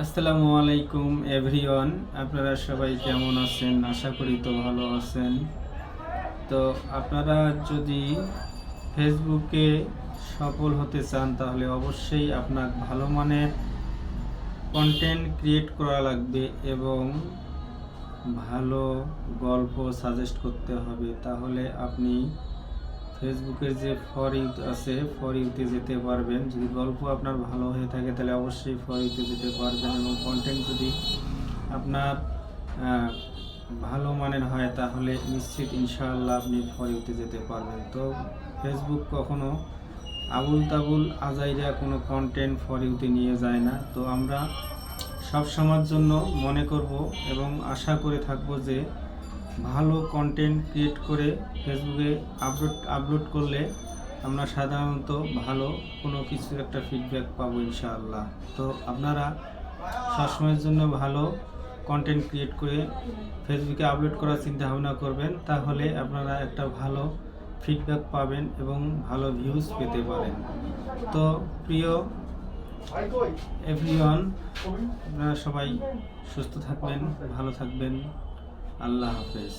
আসসালামু আলাইকুম, এভরিওয়ান। আপনারা সবাই কেমন আছেন? আশা করি তো ভালো আছেন। তো আপনারা যদি ফেসবুকে সফল হতে চান, তাহলে অবশ্যই আপনার ভালো মানের কন্টেন্ট ক্রিয়েট করা লাগবে এবং ভালো গল্প সাজেস্ট করতে হবে। তাহলে আপনি ফেসবুকের যে ফর ইউথ আছে ফর ইউতে যেতে পারবেন। যদি গল্প আপনার ভালো হয়ে থাকে, তাহলে অবশ্যই ফর ইউতে যেতে পারবেন এবং কন্টেন্ট যদি আপনার ভালো মানের হয়, তাহলে নিশ্চিত ইনশাআল্লাহ আপনি ফর ইউতে যেতে পারবেন। তো ফেসবুক কখনো আবুল তাবুল আজাইরা কোনো কন্টেন্ট ফর ইউতে নিয়ে যায় না। তো আমরা সব সময়ের জন্য মনে করব এবং আশা করে থাকব যে ভালো কন্টেন্ট ক্রিয়েট করে ফেসবুকে আপলোড আপলোড করলে আমরা সাধারণত ভালো কোনো কিছুর একটা ফিডব্যাক পাবো ইনশাআল্লাহ। তো আপনারা সবসময়ের জন্য ভালো কন্টেন্ট ক্রিয়েট করে ফেসবুকে আপলোড করার চিন্তা ভাবনা করবেন, তাহলে আপনারা একটা ভালো ফিডব্যাক পাবেন এবং ভালো ভিউজ পেতে পারেন। তো প্রিয় এভরিওয়ান আপনারা সবাই সুস্থ থাকবেন, ভালো থাকবেন। আল্লাহ হাফেজ।